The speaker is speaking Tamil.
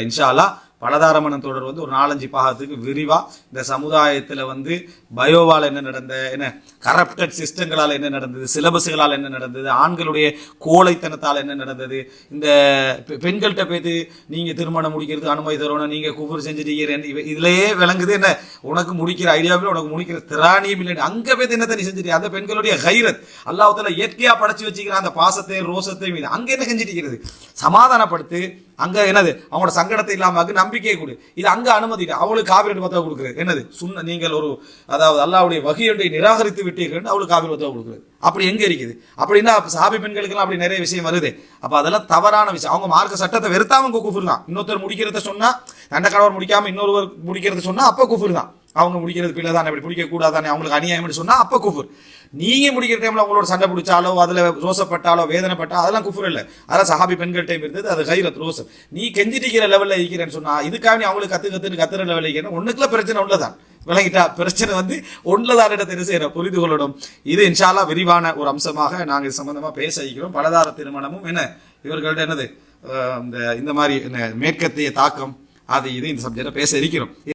இன்ஷாலா அல்லாஹ் பலதாரமணம் தொடர் வந்து ஒரு நாலஞ்சு பாகத்துக்கு விரிவா இந்த சமுதாயத்துல வந்து பயோவால் என்ன நடந்த என்ன கரப்டட் சிஸ்டங்களால் என்ன நடந்தது சிலபஸ்களால் என்ன நடந்தது ஆண்களுடைய கோழைத்தனத்தால் என்ன நடந்தது இந்த பெண்கள்கிட்ட போய்த்து நீங்க திருமணம் முடிக்கிறது அனுமதி தரணும் நீங்க குபுர் செஞ்சுட்டீங்க இதுலேயே இதுலயே விளங்குது என்ன உனக்கு முடிக்கிற ஐடியாவில் உனக்கு முடிக்கிற திராணியும் இல்லை அங்க போய் என்ன தண்ணி செஞ்சுட்டு அந்த பெண்களுடைய கைரத் அல்லாஹ்வுத்தாலா இயற்கையா படைச்சு வச்சுக்கிற அந்த பாசத்தையும் ரோசத்தையும் மீது அங்க என்ன செஞ்சுட்டு சமாதானப்படுத்து அங்க என்னது? அவங்களோட சங்கடத்தை இல்லாம நம்பிக்கையை கொடு. இது அங்க அனுமதிட்டு அவளுக்கு காவிரி பத்தவ கொடுக்குறது. என்னது? சுண்ண நீங்கள் ஒரு அதாவது அல்லாவுடைய வகையொன்றை நிராகரித்து விட்டீர்கள் அவளுக்கு காவிரி பத்தவ கொடுக்குறது. அப்படி எங்க இருக்குது? அப்படின்னா சாபி பெண்களுக்கெல்லாம் அப்படி நிறைய விஷயம் வருது. அப்ப அதெல்லாம் தவறான விஷயம். அவங்க மார்க்க சட்டத்தை வெறுத்தாம குஃபுர் தான். இன்னொருத்தர் முடிக்கிறத சொன்னா தண்ட கணவர் முடிக்காம இன்னொருவர் முடிக்கிறத சொன்னா அப்ப குஃபுர் தான். அவங்க முடிக்கிறது பிள்ளை தானே இப்படி பிடிக்க கூடாதானே அவங்களுக்கு அநியாயம் சொன்னால் அப்போ குஃபுர். நீங்க முடிக்கிற டைமில் அவங்களோட சண்டை பிடிச்சாலோ அதில் ரோசப்பட்டாலோ வேதனைப்பட்டால் அதெல்லாம் குஃபுர் இல்லை. அதெல்லாம் சஹாபி பெண்கள் டைம் இருந்தது அது கைரத் ரோசம் நீ கெஞ்சிட்டிக்கிற லெவலில் இருக்கிறேன்னு சொன்னால் இதுக்காக நீ அவங்களுக்கு கற்று கற்றுன்னு கத்துற லெவலில் இருக்கிறேன் ஒண்ணுக்குள்ள பிரச்சனை உள்ளதான். விளங்கிட்டா? பிரச்சனை வந்து ஒன்றுதான் இடத்தை செய்கிற புரிந்து கொள்ளணும். இது இன்ஷாலா விரிவான ஒரு அம்சமாக நாங்கள் இது சம்மந்தமாக பேச வைக்கிறோம். பலதார திருமணமும் என்ன? இவர்கள்ட்ட என்னது? இந்த இந்த மாதிரி என்ன மேற்கத்திய தாக்கம் அது இது இந்த சப்ஜெக்டை பேச இருக்கிறோம்.